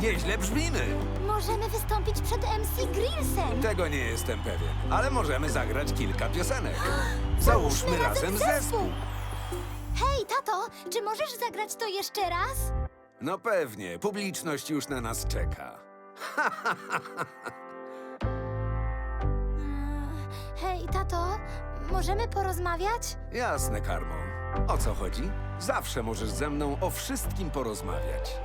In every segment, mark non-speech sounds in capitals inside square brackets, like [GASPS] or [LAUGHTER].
Nieźle brzmimy. Możemy wystąpić przed MC Grillsem. Tego nie jestem pewien, ale możemy zagrać kilka piosenek. [GASPS] Załóżmy razem zespół. Hej, tato, czy możesz zagrać to jeszcze raz? No pewnie, publiczność już na nas czeka. [LAUGHS] Hej, tato, możemy porozmawiać? Jasne, Karmo. O co chodzi? Zawsze możesz ze mną o wszystkim porozmawiać.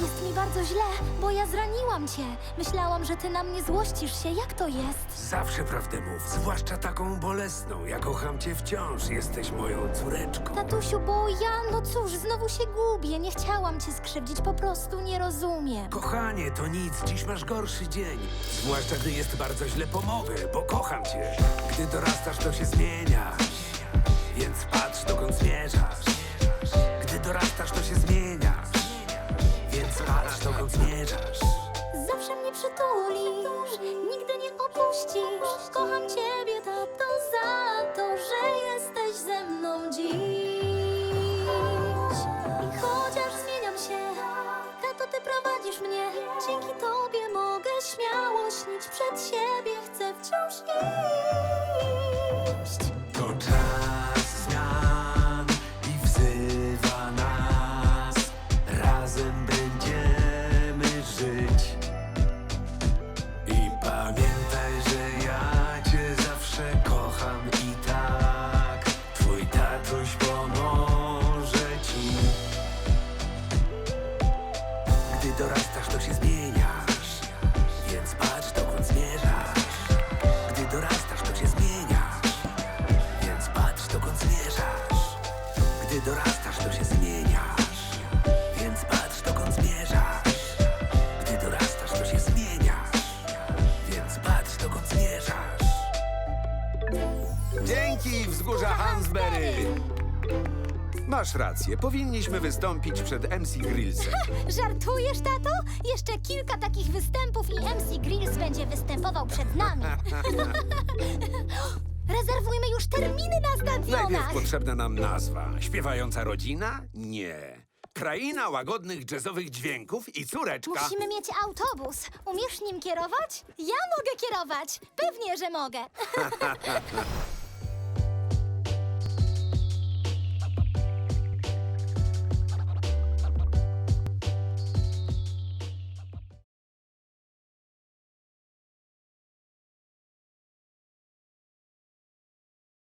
Jest mi bardzo źle, bo ja zraniłam cię. Myślałam, że ty na mnie złościsz się. Jak to jest? Zawsze prawdę mów, zwłaszcza taką bolesną. Ja kocham cię wciąż, jesteś moją córeczką. Tatusiu, bo ja, no cóż, znowu się gubię. Nie chciałam cię skrzywdzić, po prostu nie rozumiem. Kochanie, to nic, dziś masz gorszy dzień. Zwłaszcza gdy jest bardzo źle, pomogę, bo kocham cię. Gdy dorastasz, to się zmieniasz, więc patrz dokąd zmierzasz. Gdy dorastasz, to się przytulisz, nigdy nie opuścisz. Kocham ciebie, tato, za to, że jesteś ze mną dziś. I chociaż zmieniam się, tato, ty prowadzisz mnie. Dzięki tobie mogę śmiało śnić przed siebie. Chcę wciąż iść. Dorastasz, to się zmieniasz, więc patrz dokąd zmierzasz. Gdy dorastasz, to się zmieniasz, więc patrz dokąd zmierzasz. Dzięki, wzgórza Hansberry! Masz rację, powinniśmy wystąpić przed MC Grillsem. Żartujesz, tato? Jeszcze kilka takich występów i MC Grills będzie występował przed nami. [LAUGHS] [LAUGHS] Rezerwujmy już terminy Najpierw potrzebna nam nazwa. Śpiewająca rodzina? Nie. Kraina łagodnych jazzowych dźwięków i córeczka. Musimy mieć autobus. Umiesz nim kierować? Ja mogę kierować. Pewnie, że mogę. [LAUGHS]